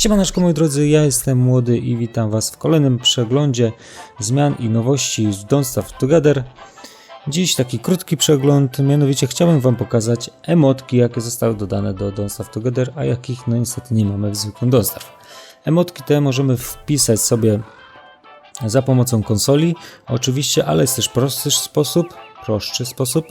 Siemaneczko moi drodzy, ja jestem Młody i witam was w kolejnym przeglądzie zmian i nowości z Don't Starve Together. Dziś taki krótki przegląd, mianowicie chciałbym wam pokazać emotki, jakie zostały dodane do Don't Starve Together, a jakich no niestety nie mamy w zwykłym Don't Starve. Emotki te możemy wpisać sobie za pomocą konsoli, oczywiście, ale jest też prosty sposób, prostszy sposób,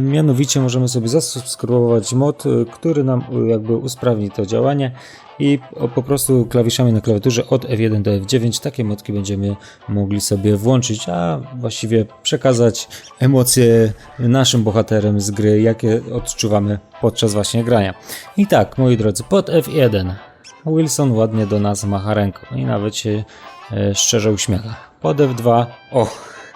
Mianowicie możemy sobie zasubskrybować mod, e, który nam e, jakby usprawni to działanie i po prostu klawiszami na klawiaturze od F1 do F9 takie modki będziemy mogli sobie włączyć, a właściwie przekazać emocje naszym bohaterem z gry, jakie odczuwamy podczas właśnie grania. I tak, moi drodzy, pod F1 Wilson ładnie do nas macha ręką i nawet się e, szczerze uśmiecha. Pod F2 o,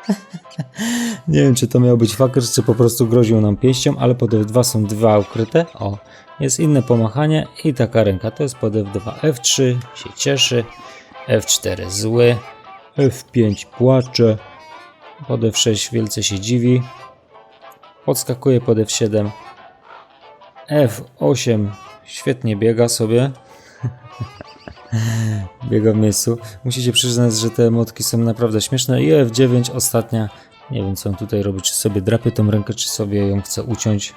nie wiem, czy to miał być fucker, czy po prostu groził nam pięścią, ale pod F2 są dwa ukryte. O, jest inne pomachanie i taka ręka. To jest pod F2. F3 się cieszy, F4 zły, F5 płacze, pod F6 wielce się dziwi, podskakuje pod F7, F8 świetnie biega sobie. biega w miejscu. Musicie przyznać, że te emotki są naprawdę śmieszne. I F9 ostatnia. Nie wiem, co on tutaj robi. Czy sobie drapie tą rękę, czy sobie ją chce uciąć.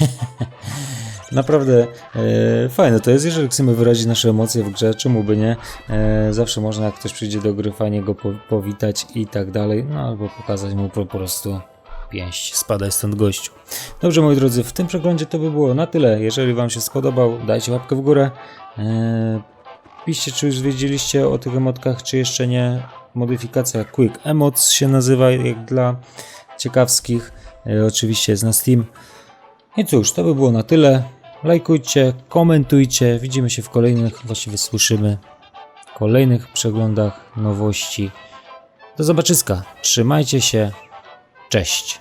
Naprawdę e, fajne to jest, jeżeli chcemy wyrazić nasze emocje w grze, czemu by nie? E, zawsze można, jak ktoś przyjdzie do gry, fajnie go po, powitać i tak dalej, no albo pokazać mu po prostu pięść, spadaj stąd gościu. Dobrze moi drodzy, w tym przeglądzie to by było na tyle. Jeżeli Wam się spodobał, dajcie łapkę w górę. E, piszcie, czy już wiedzieliście o tych emotkach, czy jeszcze nie. Modyfikacja Quick Emotes się nazywa, jak dla ciekawskich. E, oczywiście jest na Steam. I cóż, to by było na tyle. Lajkujcie, komentujcie. Widzimy się w kolejnych, właściwie słyszymy, kolejnych przeglądach nowości. Do zobaczyska. Trzymajcie się. Cześć.